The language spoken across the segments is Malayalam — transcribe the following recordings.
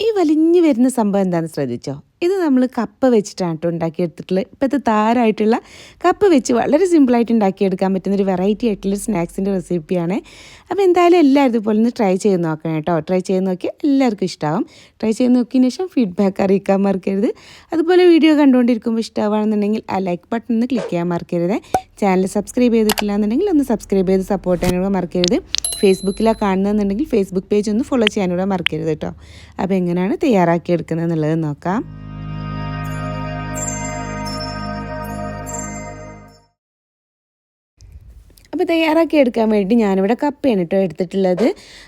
ഈ വലിഞ്ഞു വരുന്ന സംഭവം എന്താണെന്ന് ശ്രദ്ധിച്ചോ? ഇത് നമ്മൾ കപ്പ വെച്ചിട്ടാണ് കേട്ടോ ഉണ്ടാക്കിയെടുത്തിട്ടുള്ളത്. ഇപ്പോഴത്തെ താരമായിട്ടുള്ള കപ്പ വെച്ച് വളരെ സിമ്പിളായിട്ട് ഉണ്ടാക്കിയെടുക്കാൻ പറ്റുന്ന ഒരു വെറൈറ്റി ആയിട്ടുള്ള സ്നാക്സിന്റെ റെസിപ്പിയാണ് അപ്പോൾ എന്തായാലും എല്ലാവരും ഇതുപോലെ ഒന്ന് ട്രൈ ചെയ്ത് നോക്കണം കേട്ടോ. ട്രൈ ചെയ്ത് നോക്കിയാൽ എല്ലാവർക്കും ഇഷ്ടമാവും ട്രൈ ചെയ്ത് നോക്കിയതിന് ശേഷം ഫീഡ്ബാക്ക് അറിയിക്കാൻ മറക്കരുത്. അതുപോലെ വീഡിയോ കണ്ടുകൊണ്ടിരിക്കുമ്പോൾ ഇഷ്ടമാണെന്നുണ്ടെങ്കിൽ ആ ലൈക്ക് ബട്ടൺ ഒന്ന് ക്ലിക്ക് ചെയ്യാൻ മറക്കരുത്. ചാനൽ സബ്സ്ക്രൈബ് ചെയ്തിട്ടില്ല എന്നുണ്ടെങ്കിൽ ഒന്ന് സബ്സ്ക്രൈബ് ചെയ്ത് സപ്പോർട്ട് ചെയ്യാനൂടെ മറക്കരുത്. ഫേസ്ബുക്കിലാണ് കാണുന്നതെന്നുണ്ടെങ്കിൽ ഫേസ്ബുക്ക് പേജ് ഒന്ന് ഫോളോ ചെയ്യാനൂടെ മറക്കരുത് കേട്ടോ അപ്പോൾ എങ്ങനെയാണ് തയ്യാറാക്കിയെടുക്കുന്നത് എന്നുള്ളത് നോക്കാം. അപ്പോൾ തയ്യാറാക്കി എടുക്കാൻ വേണ്ടി ഞാനിവിടെ കപ്പയാണ് കേട്ടോ എടുത്തിട്ടുള്ളത്.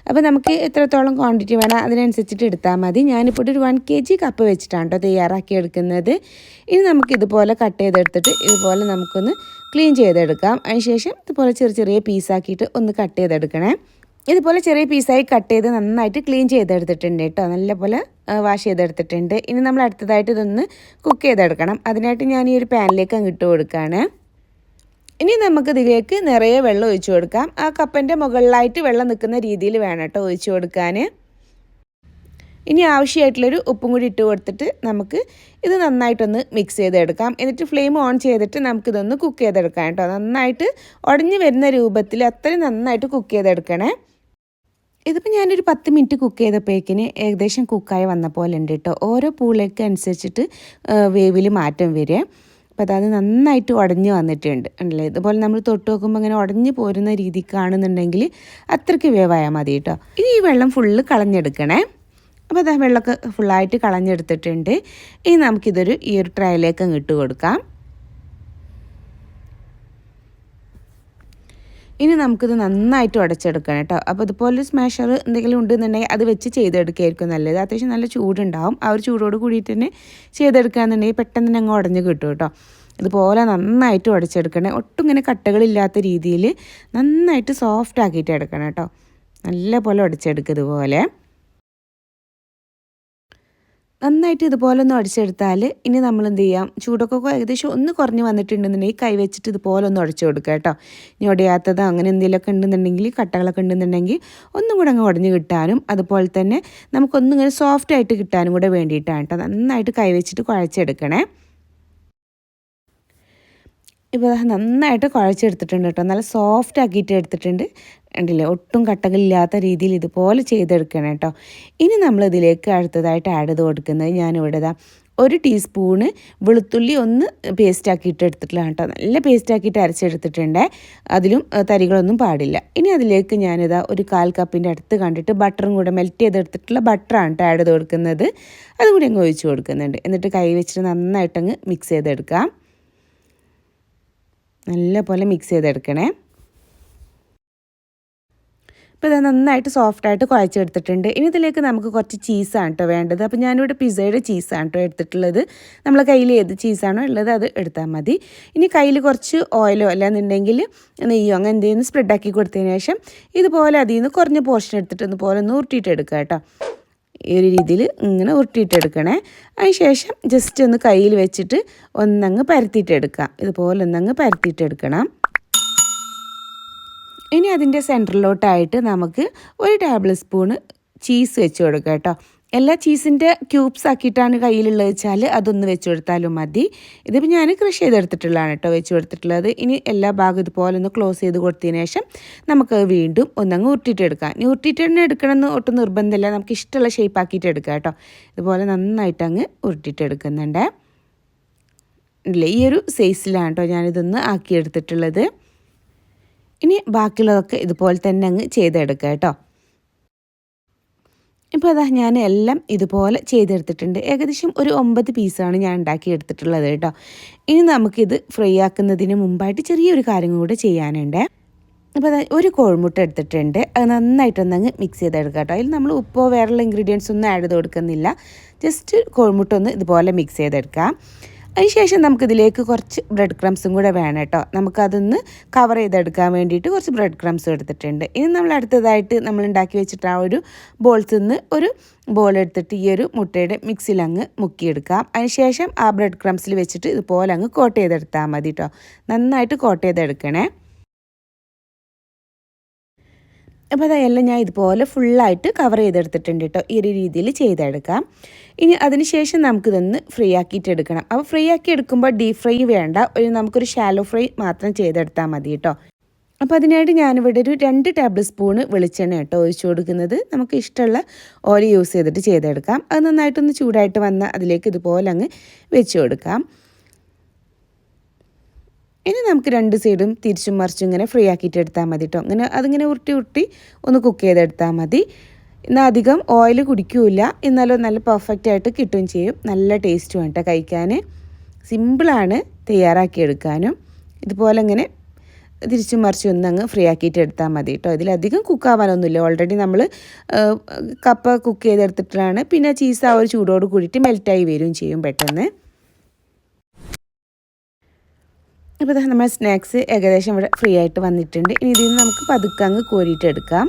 അപ്പോൾ നമുക്ക് എത്രത്തോളം ക്വാണ്ടിറ്റി വേണം അതിനനുസരിച്ചിട്ട് എടുത്താൽ മതി. ഞാനിപ്പോൾ ഒരു വൺ കെ ജി കപ്പ് വെച്ചിട്ടാണ് കേട്ടോ തയ്യാറാക്കി എടുക്കുന്നത്. ഇനി നമുക്ക് ഇതുപോലെ കട്ട് ചെയ്തെടുത്തിട്ട് ഇതുപോലെ നമുക്കൊന്ന് ക്ലീൻ ചെയ്തെടുക്കാം. അതിനുശേഷം ഇതുപോലെ ചെറിയ ചെറിയ പീസാക്കിയിട്ട് ഒന്ന് കട്ട് ചെയ്തെടുക്കണേ. ഇതുപോലെ ചെറിയ പീസായി കട്ട് ചെയ്ത് നന്നായിട്ട് ക്ലീൻ ചെയ്തെടുത്തിട്ടുണ്ട് കേട്ടോ നല്ലപോലെ വാഷ് ചെയ്തെടുത്തിട്ടുണ്ട്. ഇനി നമ്മൾ അടുത്തതായിട്ട് ഇതൊന്ന് കുക്ക് ചെയ്തെടുക്കണം. അതിനായിട്ട് ഞാൻ ഈ ഒരു പാനിലേക്ക് അങ്ങ് ഇട്ട് കൊടുക്കുകയാണ് ഇനി നമുക്ക് ഇതിലേക്ക് നിറയെ വെള്ളം ഒഴിച്ചു കൊടുക്കാം. ആ കപ്പന്റെ മുകളിലായിട്ട് വെള്ളം നിൽക്കുന്ന രീതിയിൽ വേണം കേട്ടോ ഒഴിച്ചു കൊടുക്കാൻ ഇനി ആവശ്യമായിട്ടുള്ളൊരു ഉപ്പും കൂടി ഇട്ട് കൊടുത്തിട്ട് നമുക്ക് ഇത് നന്നായിട്ടൊന്ന് മിക്സ് ചെയ്തെടുക്കാം. എന്നിട്ട് ഫ്ലെയിം ഓൺ ചെയ്തിട്ട് നമുക്കിതൊന്ന് കുക്ക് ചെയ്തെടുക്കാം കേട്ടോ നന്നായിട്ട് ഉടഞ്ഞു വരുന്ന രൂപത്തിൽ അത്രയും നന്നായിട്ട് കുക്ക് ചെയ്തെടുക്കണേ. ഇതിപ്പോൾ ഞാനൊരു പത്ത് മിനിറ്റ് കുക്ക് ചെയ്തപ്പോഴേക്കിന് ഏകദേശം കുക്കായി വന്ന പോലെ ഉണ്ട് കേട്ടോ ഓരോ പൂളേക്ക് അനുസരിച്ചിട്ട് വേവിൽ മാറ്റം വരിക. അപ്പോൾ അതായത് നന്നായിട്ട് ഉടഞ്ഞ് വന്നിട്ടുണ്ട്. ഉണ്ടല്ലേ ഇതുപോലെ നമ്മൾ തൊട്ട് നോക്കുമ്പോൾ ഇങ്ങനെ ഉടഞ്ഞ് പോരുന്ന രീതിക്കാണെന്നുണ്ടെങ്കിൽ അത്രയ്ക്ക് വേവായാൽ മതി കേട്ടോ ഇനി ഈ വെള്ളം ഫുള്ള് കളഞ്ഞെടുക്കണേ. അപ്പോൾ അതാ വെള്ളമൊക്കെ ഫുള്ളായിട്ട് കളഞ്ഞെടുത്തിട്ടുണ്ട്. ഇനി നമുക്കിതൊരു ഈ ഒരു ട്രയലേക്ക് അങ്ങ് ഇട്ട് കൊടുക്കാം. ഇനി നമുക്കിത് നന്നായിട്ട് ഉടച്ചെടുക്കണം കേട്ടോ. അപ്പോൾ ഇതുപോലെ സ്മാഷർ എന്തെങ്കിലും ഉണ്ടെന്നുണ്ടെങ്കിൽ അത് വെച്ച് ചെയ്തെടുക്കുകയായിരിക്കും നല്ലത്. അത്യാവശ്യം നല്ല ചൂടുണ്ടാവും. ആ ഒരു ചൂടോട് കൂടിയിട്ട് തന്നെ ചെയ്തെടുക്കുകയെന്നുണ്ടെങ്കിൽ പെട്ടെന്ന് തന്നെ അങ്ങ് ഉടഞ്ഞ് കിട്ടും കേട്ടോ. ഇതുപോലെ നന്നായിട്ട് ഉടച്ചെടുക്കണേ. ഒട്ടും ഇങ്ങനെ കട്ടകളില്ലാത്ത രീതിയിൽ നന്നായിട്ട് സോഫ്റ്റ് ആക്കിയിട്ട് എടുക്കണം കേട്ടോ. നല്ല പോലെ ഉടച്ചെടുക്കുക ഇതുപോലെ. നന്നായിട്ട് ഇതുപോലെ ഒന്ന് അടിച്ചെടുത്താൽ ഇനി നമ്മൾ എന്ത് ചെയ്യാം ചൂടൊക്കെ ഏകദേശം ഒന്ന് കുറഞ്ഞ് വന്നിട്ടുണ്ടെന്നുണ്ടെങ്കിൽ കൈ വെച്ചിട്ട് ഇതുപോലെ ഒന്ന് ഉടച്ചു കൊടുക്കുക കേട്ടോ. ഇനി ഉടയാത്തതോ അങ്ങനെ എന്തെങ്കിലുമൊക്കെ ഉണ്ടെന്നുണ്ടെങ്കിൽ കട്ടകളൊക്കെ ഉണ്ടെന്നുണ്ടെങ്കിൽ ഒന്നും കൂടെ അങ്ങ് ഉടഞ്ഞ് കിട്ടാനും അതുപോലെ തന്നെ നമുക്കൊന്നും ഇങ്ങനെ സോഫ്റ്റ് ആയിട്ട് കിട്ടാനും കൂടെ വേണ്ടിയിട്ടാണ് കേട്ടോ. നന്നായിട്ട് കൈ വെച്ചിട്ട് കുഴച്ചെടുക്കണേ. ഇപ്പോൾ നന്നായിട്ട് കുഴച്ചെടുത്തിട്ടുണ്ട് കേട്ടോ. നല്ല സോഫ്റ്റ് ആക്കിയിട്ട് എടുത്തിട്ടുണ്ട്. ഉണ്ടല്ലേ ഒട്ടും കട്ടകളില്ലാത്ത രീതിയിൽ ഇതുപോലെ ചെയ്തെടുക്കണം കേട്ടോ. ഇനി നമ്മൾ ഇതിലേക്ക് അടുത്തതായിട്ട് ആഡ് ചെയ്ത് കൊടുക്കുന്നത് ഞാനിവിടെ ഇതാ ഒരു ടീസ്പൂണ് വെളുത്തുള്ളി ഒന്ന് പേസ്റ്റ് ആക്കിയിട്ട് എടുത്തിട്ടില്ല കേട്ടോ. നല്ല പേസ്റ്റ് ആക്കിയിട്ട് അരച്ചെടുത്തിട്ടുണ്ട്. അതിലും തരികളൊന്നും പാടില്ല. ഇനി അതിലേക്ക് ഞാനിതാ ഒരു കാൽ കപ്പിന്റെ അടുത്ത് കണ്ടിട്ട് ബട്ടറും കൂടെ മെൽറ്റ് ചെയ്തെടുത്തിട്ടുള്ള ബട്ടറാണ് കേട്ടോ ആഡ് ചെയ്ത് കൊടുക്കുന്നത്. അതും കൂടി അങ്ങ് ഒഴിച്ച് കൊടുക്കുന്നുണ്ട്. എന്നിട്ട് കൈ വെച്ചിട്ട് നന്നായിട്ടങ്ങ് മിക്സ് ചെയ്തെടുക്കാം. നല്ല പോലെ മിക്സ് ചെയ്തെടുക്കണേ. ഇപ്പോൾ ഇത് നന്നായിട്ട് സോഫ്റ്റായിട്ട് കുഴച്ചെടുത്തിട്ടുണ്ട്. ഇനി ഇതിലേക്ക് നമുക്ക് കുറച്ച് ചീസാണ് കേട്ടോ വേണ്ടത്. അപ്പോൾ ഞാനിവിടെ പിസയുടെ ചീസാണ് കേട്ടോ എടുത്തിട്ടുള്ളത്. നമ്മളെ കയ്യിൽ ഏത് ചീസാണോ ഉള്ളത് അത് എടുത്താൽ മതി. ഇനി കയ്യിൽ കുറച്ച് ഓയിലോ അല്ലാന്നുണ്ടെങ്കിൽ നെയ്യോ അങ്ങനെ എന്തെങ്കിലും സ്പ്രെഡാക്കി കൊടുത്തതിന് ശേഷം ഇതുപോലെ അതിൽ നിന്ന് കുറഞ്ഞ പോർഷൻ എടുത്തിട്ട് ഇതുപോലെ ഒന്ന് ഉരുട്ടിയിട്ട് എടുക്കുക കേട്ടോ ഈ ഒരു രീതിയിൽ ഇങ്ങനെ ഉരുട്ടിയിട്ടെടുക്കണേ. അതിന് ശേഷം ജസ്റ്റ് ഒന്ന് കയ്യിൽ വെച്ചിട്ട് ഒന്നങ്ങ് പരത്തിയിട്ടെടുക്കാം ഇതുപോലെ ഒന്നങ്ങ് പരത്തിയിട്ടെടുക്കണം. ഇനി അതിന്റെ സെന്ററിലോട്ടായിട്ട് നമുക്ക് ഒരു ടേബിൾ സ്പൂണ് ചീസ് വെച്ച് കൊടുക്കുക കേട്ടോ. എല്ലാ ചീസിന്റെ ക്യൂബ്സ് ആക്കിയിട്ടാണ് കയ്യിലുള്ളത് വെച്ചാൽ അതൊന്ന് വെച്ച് കൊടുത്താലും മതി. ഇതിപ്പോൾ ഞാൻ കൃഷി ചെയ്തെടുത്തിട്ടുള്ളതാണ് കേട്ടോ വെച്ച് കൊടുത്തിട്ടുള്ളത്. ഇനി എല്ലാ ഭാഗം ഇതുപോലെ ഒന്ന് ക്ലോസ് ചെയ്ത് കൊടുത്തതിന് ശേഷം നമുക്ക് വീണ്ടും ഒന്നങ്ങ് ഉരുട്ടിയിട്ടെടുക്കാം ഇനി ഉരുട്ടിയിട്ട് തന്നെ എടുക്കണമെന്ന് ഒട്ടും നിർബന്ധമില്ല. നമുക്ക് ഇഷ്ടമുള്ള ഷേപ്പ് ആക്കിയിട്ട് എടുക്കാം കേട്ടോ. ഇതുപോലെ നന്നായിട്ട് അങ്ങ് ഉരുട്ടിയിട്ടെടുക്കുന്നുണ്ട് ഇല്ലേ ഈ ഒരു സൈസിലാണ് കേട്ടോ ഞാനിതൊന്ന് ആക്കിയെടുത്തിട്ടുള്ളത്. ഇനി ബാക്കിയുള്ളതൊക്കെ ഇതുപോലെ തന്നെ അങ്ങ് ചെയ്തെടുക്കാം കേട്ടോ. ഇപ്പോൾ അതാ ഞാൻ എല്ലാം ഇതുപോലെ ചെയ്തെടുത്തിട്ടുണ്ട്. ഏകദേശം ഒരു ഒമ്പത് പീസാണ് ഞാൻ ഉണ്ടാക്കിയെടുത്തിട്ടുള്ളത് കേട്ടോ. ഇനി നമുക്കിത് ഫ്രൈ ആക്കുന്നതിന് മുമ്പായിട്ട് ചെറിയൊരു കാര്യം കൂടെ ചെയ്യാനുണ്ട്. അപ്പോൾ അതായത് ഒരു കോഴിമുട്ട എടുത്തിട്ടുണ്ട്. അത് നന്നായിട്ടൊന്നങ്ങ് മിക്സ് ചെയ്തെടുക്കുക കേട്ടോ. അതിൽ നമ്മൾ ഉപ്പോ വേറെയുള്ള ഇൻഗ്രീഡിയൻസ് ഒന്നും ആഡ് ചെയ്ത് കൊടുക്കുന്നില്ല. ജസ്റ്റ് കോഴിമുട്ട ഒന്ന് ഇതുപോലെ മിക്സ് ചെയ്തെടുക്കാം. അതിനുശേഷം നമുക്കിതിലേക്ക് കുറച്ച് ബ്രെഡ് ക്രംസും കൂടെ വേണം കേട്ടോ. നമുക്കതൊന്ന് കവർ ചെയ്തെടുക്കാൻ വേണ്ടിയിട്ട് കുറച്ച് ബ്രെഡ് ക്രംസും എടുത്തിട്ടുണ്ട്. ഇനി നമ്മൾ അടുത്തതായിട്ട് നമ്മൾ ഉണ്ടാക്കി വെച്ചിട്ട് ആ ഒരു ബോൾസിൽ നിന്ന് ഒരു ബോൾ എടുത്തിട്ട് ഈ ഒരു മുട്ടയുടെ മിക്സിൽ അങ്ങ് മുക്കിയെടുക്കാം. അതിനുശേഷം ആ ബ്രെഡ് ക്രംസിൽ വെച്ചിട്ട് ഇതുപോലെ അങ്ങ് കോട്ട് ചെയ്തെടുത്താൽ മതി കേട്ടോ. നന്നായിട്ട് കോട്ട് ചെയ്തെടുക്കണേ. അപ്പോൾ അതെല്ലാം ഞാൻ ഇതുപോലെ ഫുള്ളായിട്ട് കവർ ചെയ്തെടുത്തിട്ടുണ്ട് കേട്ടോ. ഈ ഒരു രീതിയിൽ ചെയ്തെടുക്കാം. ഇനി അതിനുശേഷം നമുക്കിതൊന്ന് ഫ്രീ ആക്കിയിട്ട് എടുക്കണം അപ്പോൾ ഫ്രീ ആക്കി എടുക്കുമ്പോൾ ഡീപ് ഫ്രൈ വേണ്ട. ഒരു നമുക്കൊരു ഷാലോ ഫ്രൈ മാത്രം ചെയ്തെടുത്താൽ മതി കേട്ടോ. അപ്പോൾ അതിനായിട്ട് ഞാനിവിടെ ഒരു രണ്ട് ടേബിൾ സ്പൂണ് വെളിച്ചെണ്ണ കേട്ടോ ഒഴിച്ചു കൊടുക്കുന്നത്. നമുക്ക് ഇഷ്ടമുള്ള ഓയിൽ യൂസ് ചെയ്തിട്ട് ചെയ്തെടുക്കാം. അത് നന്നായിട്ടൊന്ന് ചൂടായിട്ട് വന്ന അതിലേക്ക് ഇതുപോലെ അങ്ങ് വെച്ച് കൊടുക്കാം. ഇനി നമുക്ക് രണ്ട് സൈഡും തിരിച്ചും മറിച്ചും ഇങ്ങനെ ഫ്രീ ആക്കിയിട്ട് എടുത്താൽ മതി കേട്ടോ. അങ്ങനെ അതിങ്ങനെ ഉരുട്ടി ഉരുട്ടി ഒന്ന് കുക്ക് ചെയ്തെടുത്താൽ മതി. എന്നാൽ അധികം ഓയിൽ കുടിക്കൂല. എന്നാലും നല്ല പെർഫെക്റ്റ് ആയിട്ട് കിട്ടുകയും ചെയ്യും. നല്ല ടേസ്റ്റും കേട്ടോ കഴിക്കാൻ സിമ്പിളാണ് തയ്യാറാക്കിയെടുക്കാനും ഇതുപോലെ ഇങ്ങനെ തിരിച്ചും മറിച്ചും ഒന്ന് അങ്ങ് ഫ്രീ ആക്കിയിട്ട് എടുത്താൽ മതി കേട്ടോ ഇതിലധികം കുക്കാവാനൊന്നുമില്ല ഓൾറെഡി നമ്മൾ കപ്പ കുക്ക് ചെയ്തെടുത്തിട്ടാണ്. പിന്നെ ചീസ് ആ ഒരു ചൂടോട് കൂടിയിട്ട് മെൽറ്റായി വരികയും ചെയ്യും പെട്ടെന്ന്. അപ്പോൾ നമ്മുടെ സ്നാക്സ് ഏകദേശം ഇവിടെ ഫ്രീ ആയിട്ട് വന്നിട്ടുണ്ട്. ഇനി ഇതിൽ നിന്ന് നമുക്ക് പതുക്കെ അങ്ങ് എടുക്കാം.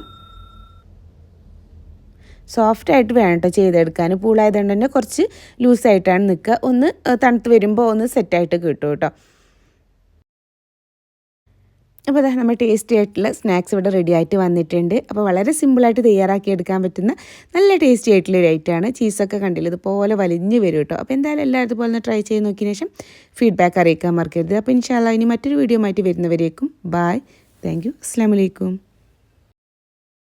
സോഫ്റ്റ് ആയിട്ട് വേണം കേട്ടോ ചെയ്തെടുക്കാൻ. പൂളായതുകൊണ്ട് തന്നെ കുറച്ച് ലൂസായിട്ടാണ് നിൽക്കുക. ഒന്ന് തണുത്ത് വരുമ്പോൾ ഒന്ന് സെറ്റായിട്ട് കിട്ടും കേട്ടോ അപ്പോൾ അതാ നമ്മുടെ ടേസ്റ്റി ആയിട്ടുള്ള സ്നാക്സ് ഇവിടെ റെഡി ആയിട്ട് വന്നിട്ടുണ്ട്. അപ്പോൾ വളരെ സിമ്പിളായിട്ട് തയ്യാറാക്കി എടുക്കാൻ പറ്റുന്ന നല്ല ടേസ്റ്റി ആയിട്ടുള്ള ഒരു ഐറ്റമാണ് ചീസൊക്കെ കണ്ടില്ല? ഇതുപോലെ വലിഞ്ഞ് വരും കേട്ടോ അപ്പോൾ എന്തായാലും എല്ലാവരും ഇതുപോലെ ഒന്ന് ട്രൈ ചെയ്ത് നോക്കിയതിന് ശേഷം ഫീഡ്ബാക്ക് അറിയിക്കാൻ മറക്കരുത്. അപ്പോൾ ഇൻഷാല്ല ഇനി മറ്റൊരു വീഡിയോ ആയിട്ട് വരുന്നവരേക്കും. ബായ് താങ്ക് യു അസ്സാം